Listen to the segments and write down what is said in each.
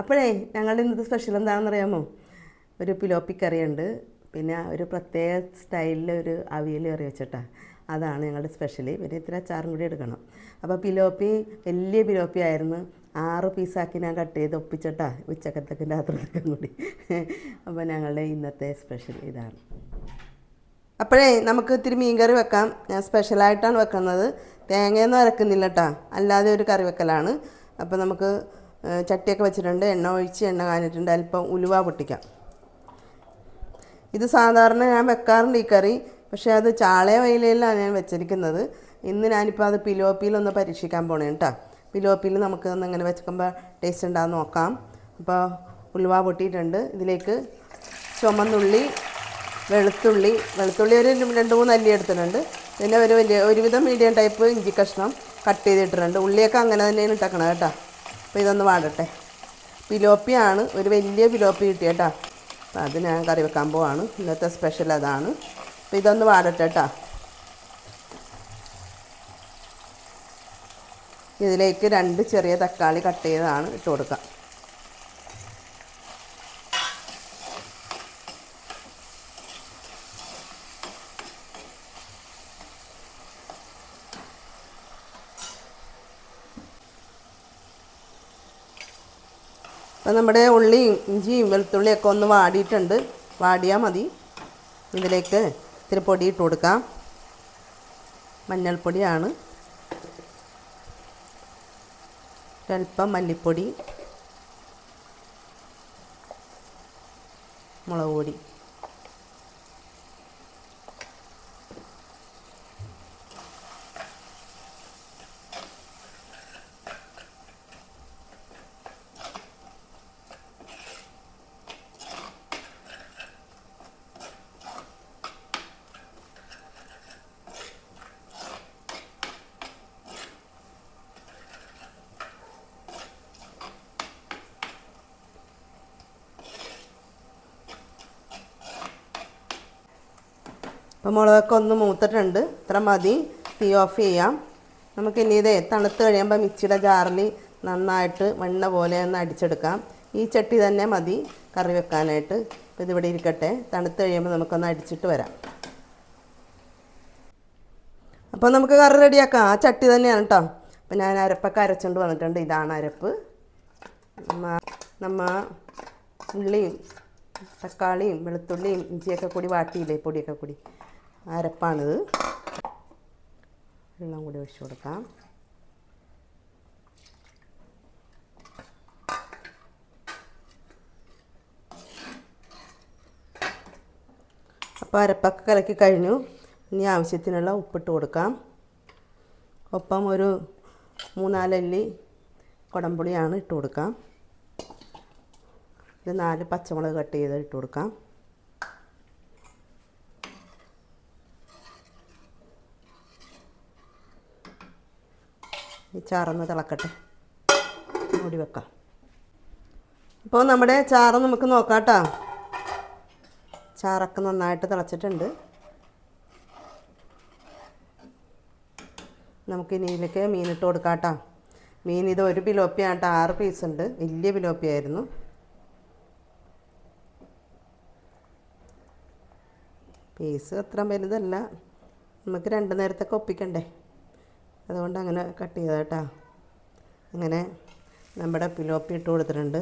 അപ്പോഴേ ഞങ്ങളുടെ ഇന്നത്തെ സ്പെഷ്യൽ എന്താണെന്ന് അറിയാമോ ഒരു പിലോപ്പി കറിയുണ്ട്. പിന്നെ ഒരു പ്രത്യേക സ്റ്റൈലിൽ ഒരു അവിയൽ കറി വെച്ചിട്ടാ. അതാണ് ഞങ്ങളുടെ സ്പെഷ്യൽ പിന്നെ ഇത്ര അച്ചാറും കൂടി എടുക്കണം. അപ്പോൾ പിലോപ്പി വലിയ പിലോപ്പി ആയിരുന്നു. ആറ് പീസാക്കി ഞാൻ കട്ട് ചെയ്ത് ഒപ്പിച്ചിട്ടാ ഉച്ചക്കത്തേക്കും രാത്രിത്തേക്കും കൂടി. അപ്പോൾ ഞങ്ങളുടെ ഇന്നത്തെ സ്പെഷ്യൽ ഇതാണ്. അപ്പോഴേ നമുക്ക് ഇത്തിരി മീൻ കറി വെക്കാം. ഞാൻ സ്പെഷ്യലായിട്ടാണ് വെക്കുന്നത്. തേങ്ങയൊന്നും അരക്കുന്നില്ല കേട്ടോ അല്ലാതെ ഒരു കറി വെക്കലാണ്. അപ്പോൾ നമുക്ക് ചട്ടിയൊക്കെ വെച്ചിട്ടുണ്ട് എണ്ണ ഒഴിച്ച് എണ്ണ കാഞ്ഞിട്ടുണ്ട് അല്പം ഉലുവ പൊട്ടിക്കാം. ഇത് സാധാരണ ഞാൻ വെക്കാറുണ്ട് ഈ കറി പക്ഷേ അത് ചാളയ വയലയിലാണ് ഞാൻ വെച്ചിരിക്കുന്നത്. ഇന്ന് ഞാനിപ്പോൾ അത് പിലോപ്പിയിലൊന്ന് പരീക്ഷിക്കാൻ പോണേ കേട്ടോ പിലോപ്പിയിൽ നമുക്ക് ഒന്ന് ഇങ്ങനെ വെച്ചുമ്പോൾ ടേസ്റ്റ് ഉണ്ടാകുന്ന നോക്കാം. അപ്പോൾ ഉലുവ പൊട്ടിയിട്ടുണ്ട്. ഇതിലേക്ക് ചുമന്നുള്ളി വെളുത്തുള്ളി വെളുത്തുള്ളി ഒരു രണ്ട് മൂന്ന് അല്ലി എടുത്തിട്ടുണ്ട്. പിന്നെ ഒരു വലിയ ഒരുവിധം മീഡിയം ടൈപ്പ് ഇഞ്ചി കഷ്ണം കട്ട് ചെയ്തിട്ടിട്ടുണ്ട്. ഉള്ളിയൊക്കെ അങ്ങനെ തന്നെയാണ് ഇട്ടേക്കണം കേട്ടോ. അപ്പോൾ ഇതൊന്ന് വാടട്ടെ. പിലോപ്പിയാണ് ഒരു വലിയ പിലോപ്പി കിട്ടിയ കേട്ടോ. അപ്പം അത് ഞാൻ കറി വെക്കാൻ പോവാണ്. ഇന്നത്തെ സ്പെഷ്യൽ അതാണ്. അപ്പോൾ ഇതൊന്ന് വാടട്ടെ കേട്ടോ. ഇതിലേക്ക് രണ്ട് ചെറിയ തക്കാളി കട്ട് ചെയ്തതാണ് ഇട്ട് കൊടുക്കുക അപ്പം നമ്മുടെ ഉള്ളിയും ഇഞ്ചിയും വെളുത്തുള്ളിയൊക്കെ ഒന്ന് വാടിയിട്ടുണ്ട്. വാടിയാൽ മതി. ഇതിലേക്ക് ഇത്തിരി പൊടി ഇട്ട് കൊടുക്കാം. മഞ്ഞൾപ്പൊടിയാണ്. ഒരൽപ്പം മല്ലിപ്പൊടി മുളക് പൊടി അപ്പോൾ മുളകൊക്കെ ഒന്ന് മൂത്തിട്ടുണ്ട്. ഇത്ര മതി. തീ ഓഫ് ചെയ്യാം. നമുക്ക് ഇനി ഇതേ തണുത്ത് കഴിയുമ്പോൾ മിക്സിയുടെ ജാറിൽ നന്നായിട്ട് വെണ്ണ പോലെ ഒന്ന് അടിച്ചെടുക്കാം. ഈ ചട്ടി തന്നെ മതി കറി വെക്കാനായിട്ട്. അപ്പോൾ ഇതിവിടെ ഇരിക്കട്ടെ. തണുത്ത് കഴിയുമ്പോൾ നമുക്കൊന്ന് അടിച്ചിട്ട് വരാം. അപ്പോൾ നമുക്ക് കറി റെഡിയാക്കാം. ആ ചട്ടി തന്നെയാണ് കേട്ടോ അപ്പോൾ ഞാൻ അരപ്പൊക്കെ അരച്ചുകൊണ്ട് വന്നിട്ടുണ്ട്. ഇതാണ് അരപ്പ്. നമ്മ നമ്മ ഉള്ളിയും തക്കാളിയും വെളുത്തുള്ളിയും ഇഞ്ചിയൊക്കെ കൂടി വാട്ടിയില്ലേ? പൊടിയൊക്കെ കൂടി. അരപ്പാണിത്. വെള്ളം കൂടി ഒഴിച്ചു കൊടുക്കാം. അപ്പോൾ അരപ്പൊക്കെ കലക്കി കഴിഞ്ഞു. ഇനി ആവശ്യത്തിനുള്ള ഉപ്പിട്ട് കൊടുക്കാം. ഒപ്പം ഒരു മൂന്നാലല്ലി കുടംപുളിയാണ് ഇട്ട് കൊടുക്കാം. ഇത് നാല് പച്ചമുളക് കട്ട് ചെയ്ത് ഇട്ട് കൊടുക്കാം. ചാറൊന്ന് തിളക്കട്ടെ. മൂടി വെക്കാം. ഇപ്പോൾ നമ്മുടെ ചാറ് നമുക്ക് നോക്കാം കേട്ടോ ചാറൊക്കെ നന്നായിട്ട് തിളച്ചിട്ടുണ്ട്. നമുക്ക് ഇനി ഇതിലേക്ക് മീനിട്ട് കൊടുക്കാം കേട്ടോ മീൻ ഇത് ഒരു പിലോപ്പിയാണ് കേട്ടോ ആറ് പീസ് ഉണ്ട്. വലിയ ബിലോപ്പിയായിരുന്നു പീസ് അത്ര വലുതല്ല. നമുക്ക് രണ്ട് നേരത്തൊക്കെ ഒപ്പിക്കണ്ടേ? അതുകൊണ്ട് അങ്ങനെ കട്ട് ചെയ്താ കേട്ടോ. അങ്ങനെ നമ്മുടെ പിലോപ്പി ഇട്ട് കൊടുത്തിട്ടുണ്ട്.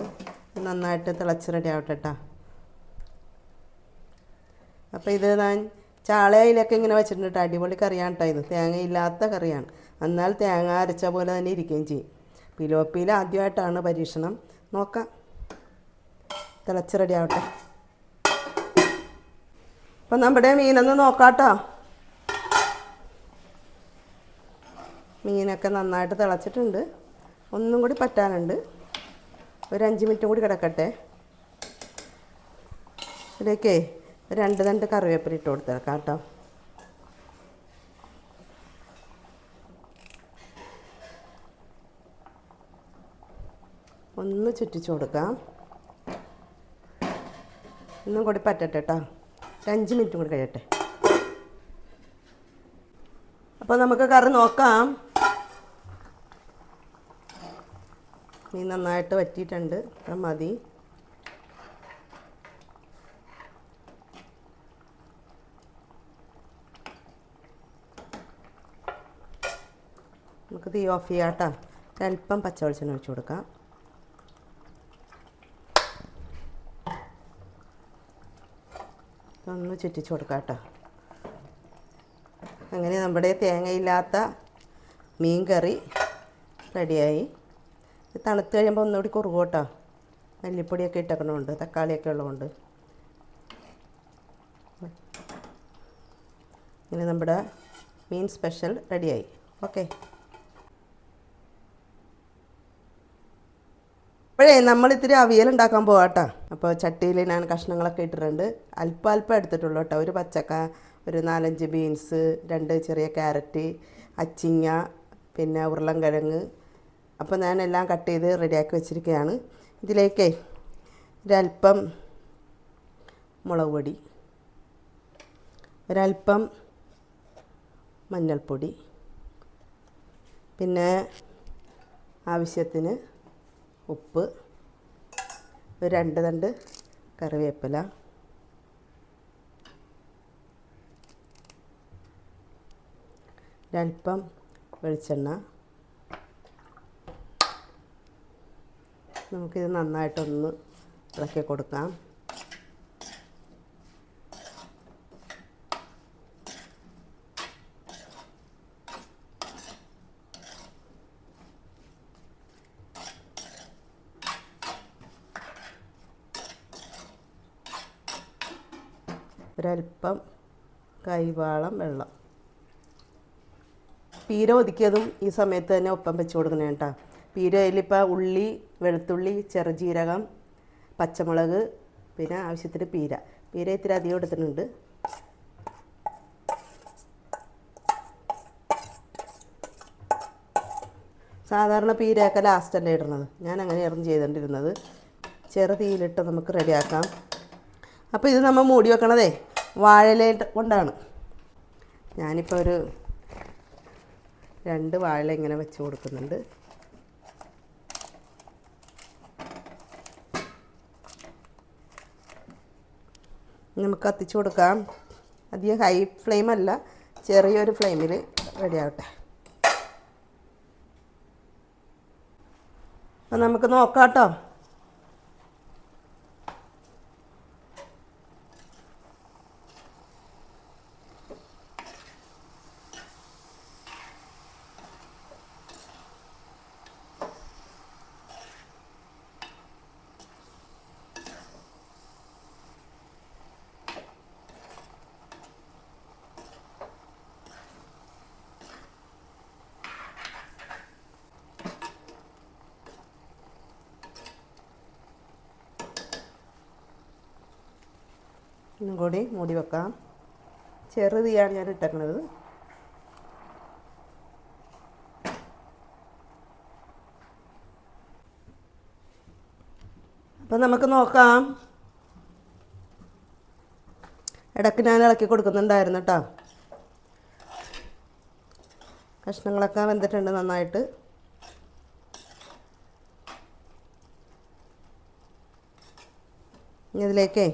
നന്നായിട്ട് തിളച്ച് റെഡി ആവട്ടെ കേട്ടോ അപ്പോൾ ഇത് ഞാൻ ചാളയിലൊക്കെ ഇങ്ങനെ വെച്ചിട്ടുണ്ട് കേട്ടോ അടിപൊളി കറിയാണ് കേട്ടോ ഇത്. തേങ്ങയില്ലാത്ത കറിയാണ്. എന്നാൽ തേങ്ങ അരച്ച പോലെ തന്നെ ഇരിക്കുകയും ചെയ്യും. പിലോപ്പിയിൽ ആദ്യമായിട്ടാണ് പരീക്ഷണം. നോക്കാം. തിളച്ച് റെഡി ആവട്ടെ. അപ്പം നമ്മുടെ മീനൊന്ന് നോക്കാട്ടോ മീനൊക്കെ നന്നായിട്ട് തിളച്ചിട്ടുണ്ട്. ഒന്നും കൂടി പറ്റാനുണ്ട്. ഒരു അഞ്ച് മിനിറ്റും കൂടി കിടക്കട്ടെ. ഇതിലേക്കേ രണ്ട് രണ്ട് കറിവേപ്പില ഇട്ട് കൊടുത്തേക്കാം കേട്ടോ. ഒന്ന് ചുറ്റിച്ച് കൊടുക്കാം. ഒന്നും കൂടി പറ്റട്ടെ കേട്ടോ. ഒരു അഞ്ച് മിനിറ്റും കൂടി കഴിയട്ടെ. അപ്പോൾ നമുക്ക് കറി നോക്കാം. മീൻ നന്നായിട്ട് വറ്റിയിട്ടുണ്ട്. മതി. നമുക്ക് തീ ഓഫ് ചെയ്യാം കേട്ടോ ഒരല്പം പച്ച വെളിച്ചെണ്ണ ഒഴിച്ച് കൊടുക്കാം. ഒന്ന് ചുറ്റിച്ച് കൊടുക്കാം കേട്ടോ അങ്ങനെ നമ്മുടെ തേങ്ങയില്ലാത്ത മീൻ കറി റെഡിയായി. ഇത് തണുത്ത് കഴിയുമ്പോൾ ഒന്നുകൂടി കുറുകും കേട്ടോ. മല്ലിപ്പൊടിയൊക്കെ ഇട്ടേക്കണമുണ്ട് തക്കാളിയൊക്കെ ഉള്ളതുകൊണ്ട്. ഇങ്ങനെ നമ്മുടെ മീൻ സ്പെഷ്യൽ റെഡിയായി. ഓക്കെ. അപ്പോഴേ നമ്മൾ ഇത്തിരി അവിയൽ ഉണ്ടാക്കാൻ അപ്പോൾ ചട്ടിയിൽ ഞാൻ കഷ്ണങ്ങളൊക്കെ ഇട്ടിട്ടുണ്ട്. അല്പം അല്പം എടുത്തിട്ടുള്ളൂ കേട്ടോ. ഒരു പച്ചക്ക ഒരു നാലഞ്ച് ബീൻസ് രണ്ട് ചെറിയ ക്യാരറ്റ് അച്ചിങ്ങ പിന്നെ ഉരുളൻകിഴങ്ങ് അപ്പോൾ ഞാൻ എല്ലാം കട്ട് ചെയ്ത് റെഡിയാക്കി വെച്ചിരിക്കുകയാണ്. ഇതിലേക്ക് ഒരല്പം മുളക് പൊടി ഒരല്പം മഞ്ഞൾപ്പൊടി പിന്നെ ആവശ്യത്തിന് ഉപ്പ് ഒരു രണ്ട് തണ്ട് കറിവേപ്പില ഒരല്പം വെളിച്ചെണ്ണ നമുക്കിത് നന്നായിട്ടൊന്ന് ഇളക്കി കൊടുക്കാം. ഒരൽപ്പം കൈവാളം വെള്ളം. പീര ഒതുക്കിയതും ഈ സമയത്ത് തന്നെ ഒപ്പം വെച്ച് കൊടുക്കണേ കേട്ടോ. പീരയിലിപ്പോൾ ഉള്ളി വെളുത്തുള്ളി ചെറുജീരകം പച്ചമുളക് പിന്നെ ആവശ്യത്തിന് പീര. പീര ഇത്തിരി അധികം എടുത്തിട്ടുണ്ട്. സാധാരണ പീരയൊക്കെ തന്നെ ഇടുന്നത് ഞാൻ അങ്ങനെയായിരുന്നു ചെയ്തുകൊണ്ടിരുന്നത് ചെറു തീയിലിട്ട് നമുക്ക് റെഡിയാക്കാം. അപ്പോൾ ഇത് നമ്മൾ മൂടി വെക്കണതേ വാഴയില കൊണ്ടാണ്. ഞാനിപ്പോൾ ഒരു രണ്ട് വാഴ ഇങ്ങനെ വെച്ച് കൊടുക്കുന്നുണ്ട്. നമുക്ക് കത്തിച്ചു കൊടുക്കാം. അധികം ഹൈ ഫ്ലെയിം അല്ല. ചെറിയൊരു ഫ്ലെയിമിൽ റെഡി ആവട്ടെ. അപ്പം നമുക്ക് നോക്കാം കേട്ടോ ഇന്നും കൂടി മൂടി വെക്കാം ചെറുതീയാണ് ഞാൻ ഇട്ടേക്കുന്നത് അപ്പം നമുക്ക് നോക്കാം. ഇടയ്ക്ക് ഞാൻ ഇളക്കി കൊടുക്കുന്നുണ്ടായിരുന്നു കേട്ടോ കഷ്ണങ്ങളൊക്കെ വെന്തിട്ടുണ്ട് നന്നായിട്ട്. ഇതിലേക്കേ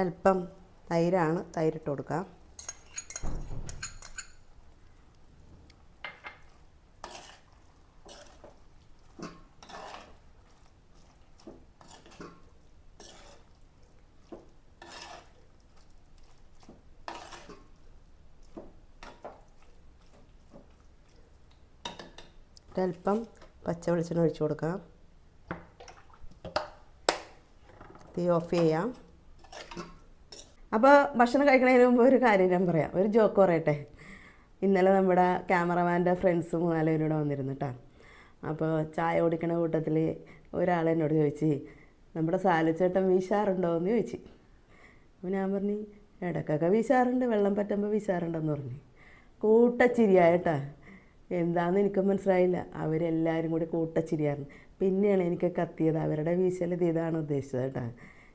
അല്പം തൈരാണ്. തൈരിട്ട് കൊടുക്കാം. ഒരല്പം പച്ച വെളിച്ചെണ്ണ ഒഴിച്ച് കൊടുക്കാം. തീ ഓഫ് ചെയ്യാം. അപ്പോൾ ഭക്ഷണം കഴിക്കണതിന് മുമ്പ് ഒരു കാര്യം ഞാൻ പറയാം. ഒരു ജോക്ക് പറയട്ടെ. ഇന്നലെ നമ്മുടെ ക്യാമറമാന്റെ ഫ്രണ്ട്സ് മൂന്നാലും ഇവിടെ വന്നിരുന്നു കേട്ടോ അപ്പോൾ ചായ ഓടിക്കണ കൂട്ടത്തിൽ ഒരാൾ എന്നോട് ചോദിച്ചു നമ്മുടെ സാലച്ചേട്ടൻ വീശാറുണ്ടോ? എന്ന് ചോദിച്ചു. അപ്പോൾ ഞാൻ പറഞ്ഞു ഇടക്കൊക്കെ വീശാറുണ്ട് വെള്ളം പറ്റുമ്പോൾ വീശാറുണ്ടെന്ന് പറഞ്ഞു. കൂട്ടച്ചിരിയായിട്ടാ. എന്താണെന്ന് എനിക്ക് മനസ്സിലായില്ല. അവരെല്ലാവരും കൂടി കൂട്ടച്ചിരിയായിരുന്നു. പിന്നെയാണ് എനിക്ക് കത്തിയത്. അവരുടെ വീശൽ ഇത് ഇതാണ് ഉദ്ദേശിച്ചത് കേട്ടോ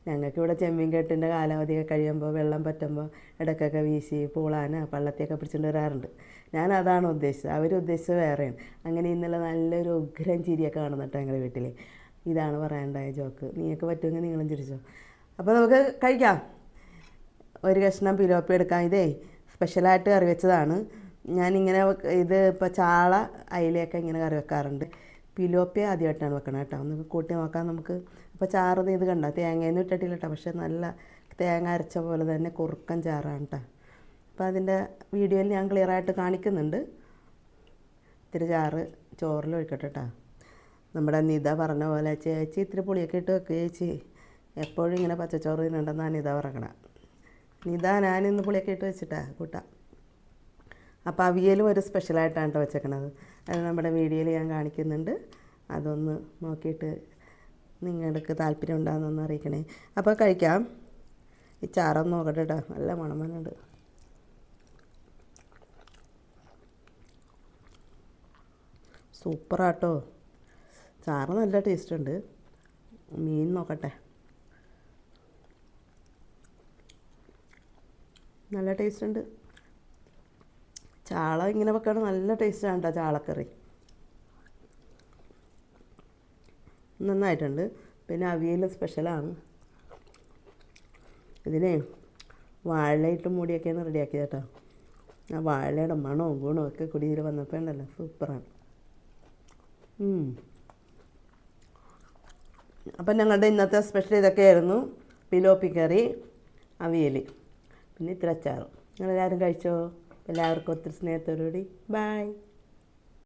ഞങ്ങൾക്ക് ഇവിടെ ചെമ്മീൻ കെട്ടിന്റെ കാലാവധിയൊക്കെ കഴിയുമ്പോൾ വെള്ളം പറ്റുമ്പോൾ ഇടയ്ക്കൊക്കെ വീശി പൂളാന പള്ളത്തിയൊക്കെ പിടിച്ചുകൊണ്ട് വരാറുണ്ട്. ഞാൻ അതാണ് ഉദ്ദേശിച്ചത്. അവർ ഉദ്ദേശിച്ചത് വേറെയാണ്. അങ്ങനെ ഇന്നലെ നല്ലൊരു ഉഗ്രം ചിരിയൊക്കെ കാണുന്നുട്ടോ ഞങ്ങളുടെ വീട്ടിൽ ഇതാണ് പറയാനുണ്ടായ ജോക്ക്. നീയൊക്കെ പറ്റുമെങ്കിൽ നിങ്ങളും ചിരിച്ചോ. അപ്പോൾ നമുക്ക് കഴിക്കാം. ഒരു കഷ്ണം പിലോപ്പി എടുക്കാം. ഇതേ സ്പെഷ്യലായിട്ട് കറി വെച്ചതാണ്. ഞാനിങ്ങനെ ഇത് ഇപ്പോൾ ചാള അയിലയൊക്കെ ഇങ്ങനെ കറി വെക്കാറുണ്ട്. പിലോപ്പി ആദ്യമായിട്ടാണ് വെക്കണം കേട്ടോ. ഒന്ന് കൂട്ടി നോക്കാം നമുക്ക്. അപ്പോൾ ചാറ് ഇത് കണ്ട? തേങ്ങയൊന്നും ഇട്ടിട്ടില്ല കേട്ടോ. പക്ഷേ നല്ല തേങ്ങ അരച്ച പോലെ തന്നെ കുറുക്കൻ ചാറാണ് കേട്ടോ. അപ്പോൾ അതിന്റെ വീഡിയോയിൽ ഞാൻ ക്ലിയറായിട്ട് കാണിക്കുന്നുണ്ട്. ഇത്തിരി ചാറ് ചോറിൽ ഒഴിക്കട്ടെ കേട്ടോ. നമ്മുടെ നിത പറഞ്ഞ പോലെ ചേച്ചി ഇത്തിരി പുളിയൊക്കെ ഇട്ട് വെക്കുക ചേച്ചി. എപ്പോഴും ഇങ്ങനെ പച്ചച്ചോറ് തിന്നുണ്ടെന്നാണ് നിത പറയണം. നിത ഞാനിന്ന് പുളിയൊക്കെ ഇട്ട് വെച്ചിട്ടാ കൂട്ടാം. അപ്പോൾ അവിയലും ഒരു സ്പെഷ്യലായിട്ടാണ് കേട്ടോ വെച്ചേക്കണത്. അത് നമ്മുടെ വീഡിയോയിൽ ഞാൻ കാണിക്കുന്നുണ്ട്. അതൊന്ന് നോക്കിയിട്ട് നിങ്ങൾക്ക് താല്പര്യം ഉണ്ടാകുന്നൊന്ന് അറിയിക്കണേ. അപ്പോൾ കഴിക്കാം. ഈ ചാറൊന്ന് നോക്കട്ടെ കേട്ടോ നല്ല മണം സൂപ്പറാട്ടോ. ചാറ് നല്ല ടേസ്റ്റ് ഉണ്ട് മീൻ നോക്കട്ടെ. നല്ല ടേസ്റ്റ് ഉണ്ട് ചാള ഇങ്ങനെ വെക്കണ നല്ല ടേസ്റ്റാണ് കേട്ടോ ചാളക്കറി. നന്നായിട്ടുണ്ട്. പിന്നെ അവിയൽ സ്പെഷ്യലാണ് ഇതിനെ വാഴയിട്ട് മൂടിയൊക്കെയാണ് റെഡിയാക്കിയത് കേട്ടോ ആ വാഴയുടെ മണവും ഗുണവും ഒക്കെ കുടിയിൽ വന്നപ്പോൾ ഉണ്ടല്ലോ സൂപ്പറാണ് അപ്പം ഞങ്ങളുടെ ഇന്നത്തെ സ്പെഷ്യൽ ഇതൊക്കെയായിരുന്നു. പിലോപ്പി കറി അവിയൽ പിന്നെ ഇത്ര അച്ചാറും. നിങ്ങളെല്ലാവരും കഴിച്ചോ? എല്ലാവർക്കും ഒത്തിരി സ്നേഹത്തോടുകൂടി. ബായ്